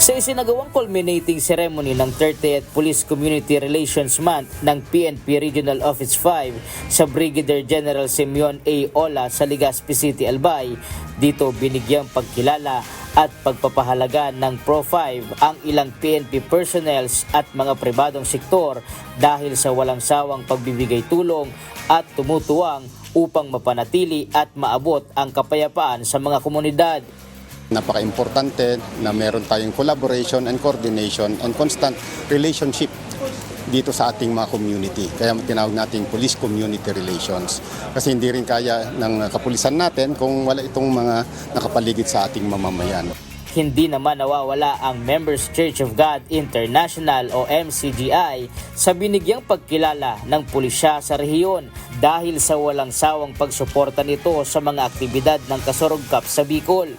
Sa isinagawang culminating ceremony ng 30th Police Community Relations Month ng PNP Regional Office 5 sa Brigadier General Simeon A. Ola sa Legazpi City, Albay, dito binigyang pagkilala at pagpapahalaga ng Pro 5 ang ilang PNP personnels at mga pribadong sektor dahil sa walang sawang pagbibigay tulong at tumutuwang upang mapanatili at maabot ang kapayapaan sa mga komunidad. Napaka-importante na meron tayong collaboration and coordination and constant relationship dito sa ating mga community. Kaya tinawag nating police community relations. Kasi hindi rin kaya ng kapulisan natin kung wala itong mga nakapaligid sa ating mamamayan. Hindi naman nawawala ang Members Church of God International o MCGI sa binigyang pagkilala ng pulisya sa rehiyon dahil sa walang sawang pagsuporta nito sa mga aktibidad ng kasurugkap sa Bicol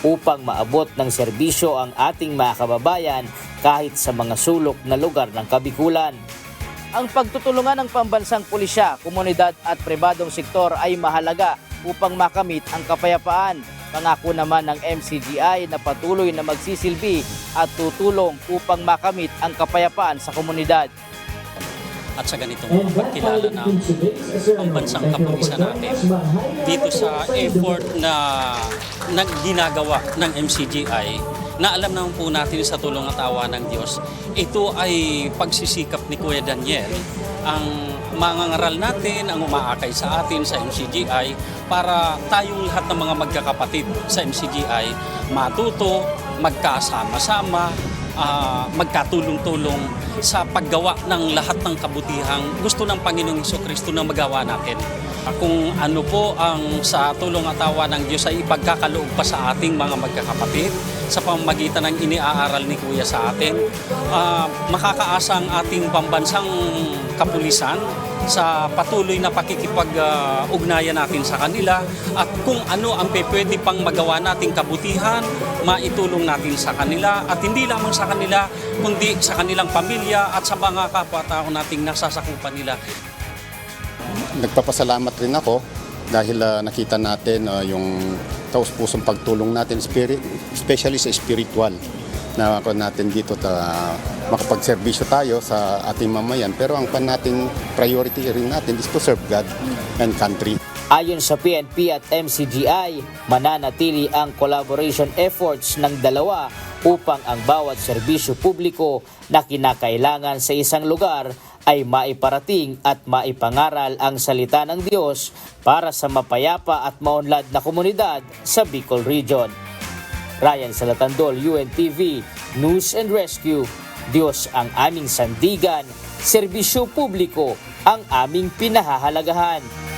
upang maabot ng serbisyo ang ating mga kababayan kahit sa mga sulok na lugar ng Kabikulan. Ang pagtutulungan ng pambansang pulisya, komunidad at pribadong sektor ay mahalaga upang makamit ang kapayapaan. Pangako naman ng MCGI na patuloy na magsisilbi at tutulong upang makamit ang kapayapaan sa komunidad. At sa ganitong pagkilala ng pambansang kapulisan natin. Dito sa effort na nagginagawa ng MCGI na alam naman po natin sa tulong at awa ng Diyos, ito ay pagsisikap ni Kuya Daniel. Ang mga ngaral natin, ang umaakay sa atin sa MCGI para tayong lahat ng mga magkakapatid sa MCGI matuto, magkasama-sama, ah, magkatulong-tulong sa paggawa ng lahat ng kabutihang gusto ng Panginoong Heso Kristo na magawa natin. Kung ano po ang sa tulong at awa ng Diyos ay ipagkakaloob pa sa ating mga magkakapatid sa pamamagitan ng iniaaral ni Kuya sa atin, ah, makakaasa ang ating pambansang kapulisan sa patuloy na pakikipag-ugnayan natin sa kanila at kung ano ang pwede pang magawa nating kabutihan, maitulong natin sa kanila at hindi lamang sa kanila kundi sa kanilang pamilya at sa mga kapwa-tao nating nasasakupan nila. Nagpapasalamat rin ako dahil ah, nakita natin ah, yung taus-pusong pagtulong natin, spirit, especially sa spiritual na ako natin dito ta makapagserbisyo tayo sa ating mamayan pero ang pan natin priority rin natin is to serve God and country. Ayon sa PNP at MCGI, mananatili ang collaboration efforts ng dalawa upang ang bawat serbisyo publiko na kinakailangan sa isang lugar ay maiparating at maipangaral ang salita ng Diyos para sa mapayapa at maunlad na komunidad sa Bicol Region. Ryan Salatandol, UNTV, News and Rescue. Diyos ang aming sandigan, serbisyo publiko ang aming pinahahalagahan.